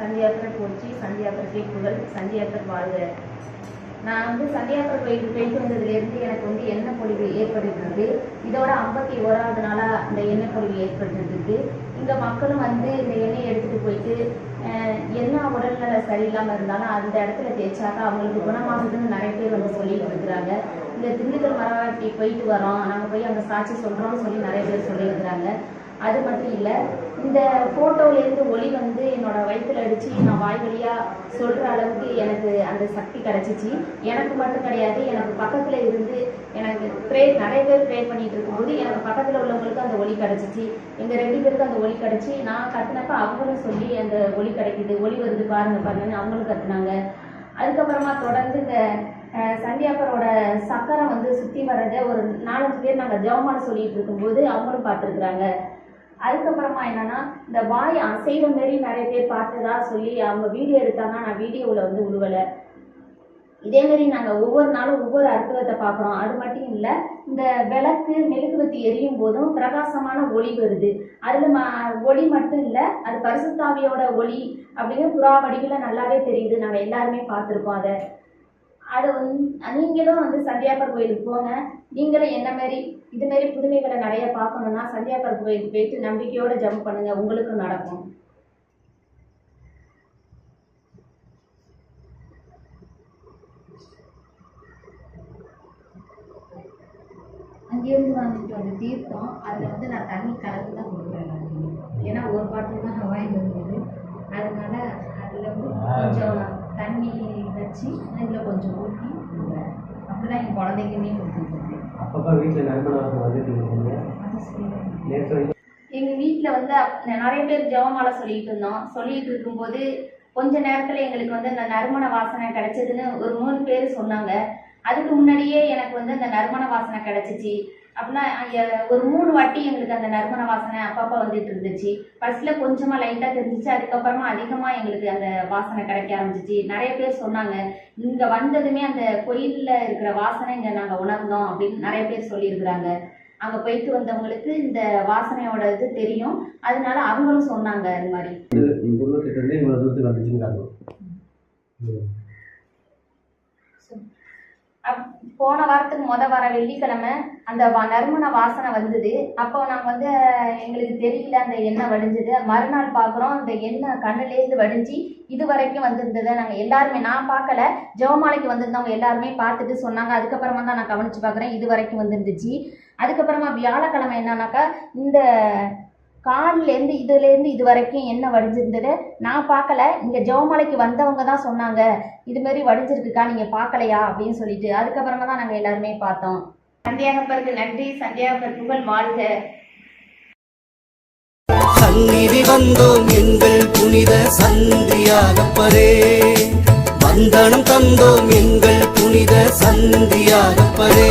சந்தியாத்திரை போச்சு சந்தியாத்திரைக்கு புகழ் சந்தியாத்திரை வாழ்க. நான் வந்து சந்தியாத்திரை போயிட்டு போயிட்டு வந்ததுலேருந்து எனக்கு வந்து எண்ணெய் பொழிவு ஏற்பட்டுருக்கு இதோட ஐம்பத்தி ஓராவது நாளாக அந்த எண்ணெய் பொழிவு ஏற்பட்டுருக்கு இங்கே மக்களும் வந்து இந்த எண்ணெயை எடுத்துகிட்டு போயிட்டு என்ன உடல்நல சரியில்லாமல் இருந்தாலும் அந்த இடத்துல தேய்ச்சாக்கா அவங்களுக்கு குணமாகுதுன்னு நிறைய பேர் வந்து சொல்லிட்டு இருக்கிறாங்க. இந்த திண்டுக்கல் மரவாட்டி போயிட்டு வரோம் நாங்கள் போய் அங்கே சாட்சி சொல்கிறோம்னு சொல்லி நிறைய பேர் சொல்லியிருக்கிறாங்க அது மட்டும் இல்லை இந்த ஃபோட்டோலேருந்து ஒளி வந்து என்னோட வயிற்றுல அடித்து நான் வாய் வழியாக சொல்கிற அளவுக்கு எனக்கு அந்த சக்தி கிடச்சிச்சு. எனக்கு மட்டும் கிடையாது எனக்கு பக்கத்தில் இருந்து எனக்கு ப்ரே நிறைய பேர் ப்ரே பண்ணிட்டு இருக்கும்போது பக்கத்தில் உள்ளவங்களுக்கு அந்த ஒளி கிடச்சிச்சு. எங்கள் ரெண்டு பேருக்கு அந்த ஒளி கிடச்சி. நான் கத்துனப்ப அவங்களும் சொல்லி அந்த ஒளி கிடைக்குது. ஒளி வருது பாருங்க பாருங்கன்னு அவங்களும் கத்துனாங்க. அதுக்கப்புறமா தொடர்ந்து இந்த சந்தியாப்பரோட சக்கரம் வந்து சுற்றி வர்றதை ஒரு நாலஞ்சு பேர் நாங்கள் ஜவமான சொல்லிட்டு இருக்கும்போது அவங்களும் பார்த்துருக்குறாங்க. அதுக்கப்புறமா என்னன்னா இந்த வாய் அசைவ மாரி நிறைய பேர் பார்த்ததா சொல்லி அவங்க வீடியோ எடுத்தாங்க நான் வீடியோவில் வந்து உழுவலை. இதே மாதிரி நாங்கள் ஒவ்வொரு நாளும் ஒவ்வொரு அற்புதத்தை பார்க்குறோம். அது மட்டும் இல்லை இந்த விளக்கு மெழுகுவத்தி எரியும் போதும் பிரகாசமான ஒளி வருது. அதில் ம ஒளி மட்டும் இல்லை அது பரிசுத்தாவியோட ஒளி அப்படின்னு புறா வடிவில் நல்லாவே தெரியுது. நாங்கள் எல்லாருமே பார்த்துருக்கோம் அதை. அது வந்து நீங்களும் வந்து சந்தியாப்பர் கோயிலுக்கு போங்க. நீங்களும் என்ன மாதிரி இது மாதிரி புதுமைகளை நிறைய பார்க்கணுன்னா சந்தியாப்பர் கோயிலுக்கு போயிட்டு நம்பிக்கையோட ஜம்ப் பண்ணுங்க. உங்களுக்கும் நடக்கும். அங்கேருந்து வாங்கிட்டு வந்த தீர்த்தம் அதில் வந்து நான் தண்ணி கலந்து தான் கொடுக்குறேன் நான். ஏன்னா ஒரு பாட்டில் தான் நான் வாங்கிட்டு வந்தது அதனால அதில் வந்து கொஞ்சம் தண்ணி வச்சு அதில் கொஞ்சம் ஊற்றி கொடுக்குறேன் அப்படிதான் என் குழந்தைக்குமே கொடுத்துருக்கேன். அப்பப்போ வீட்டில் நண்பனாக வந்துட்டு இருக்கீங்க நேற்று வரைக்கும் எங்கள் வீட்டில் வந்து நிறைய பேர் ஜெபமாலை சொல்லிட்டு இருந்தோம். சொல்லிட்டு இருக்கும்போது கொஞ்ச நேரத்தில் எங்களுக்கு வந்து அந்த நறுமண வாசனை கிடைச்சதுன்னு ஒரு மூணு பேர் சொன்னாங்க. அதுக்கு முன்னாடியே எனக்கு வந்து அந்த நறுமண வாசனை கிடைச்சிச்சு. அப்படின்னா ஒரு மூணு வாட்டி எங்களுக்கு அந்த நறுமண வாசனை அப்பப்போ வந்துட்டு இருந்துச்சு. ஃபர்ஸ்ட்ல கொஞ்சமா லைட்டா தெரிஞ்சிச்சு. அதுக்கப்புறமா அதிகமா எங்களுக்கு அந்த வாசனை கிடைக்க ஆரம்பிச்சிச்சு. நிறைய பேர் சொன்னாங்க இங்க வந்ததுமே அந்த கோயில்ல இருக்கிற வாசனை இங்க நாங்க உணர்ந்தோம் அப்படின்னு நிறைய பேர் சொல்லியிருக்கிறாங்க. அங்க போயிட்டு வந்தவங்களுக்கு இந்த வாசனையோட இது தெரியும். அதனால அவங்களும் சொன்னாங்க அது மாதிரி. போன வாரத்துக்கு முத வர வெள்ளிக்கிழமை அந்த வ- நறுமண வாசனை வந்தது. அப்போ நாங்கள் வந்து எங்களுக்கு தெரியல அந்த எண்ணெய் வடிஞ்சது. மறுநாள் பார்க்குறோம் அந்த எண்ணெய் கண்ணுலேருந்து வடிஞ்சு இது வரைக்கும் வந்திருந்ததை நாங்கள் எல்லாருமே நான் பார்க்கல ஜெவமாலைக்கு வந்திருந்தவங்க எல்லாருமே பார்த்துட்டு சொன்னாங்க. அதுக்கப்புறமா தான் நான் கவனிச்சு பார்க்குறேன் இது வரைக்கும் வந்துருந்துச்சு. அதுக்கப்புறமா வியாழக்கிழமை என்னன்னாக்கா இந்த கார்லேருந்து இதுலேருந்து இது வரைக்கும் என்ன வடிஞ்சிருந்தது? நான் பார்க்கல. இங்கே ஜெவமலைக்கு வந்தவங்க தான் சொன்னாங்க இதுமாரி வடிஞ்சிருக்குக்கா நீங்கள் பார்க்கலையா? அப்படின்னு சொல்லிட்டு. அதுக்கப்புறமா தான் நாங்கள் எல்லாருமே பார்த்தோம். சந்தியாகப்பருக்கு நன்றி. சந்தியாகப்பர் புகழ் வாழ்க. சந்நிதி வந்தோம் எங்கள் புனித சந்தியாகப்பரே. வந்தனம் தந்தோம் எங்கள் புனித சந்தியாகப்பரே.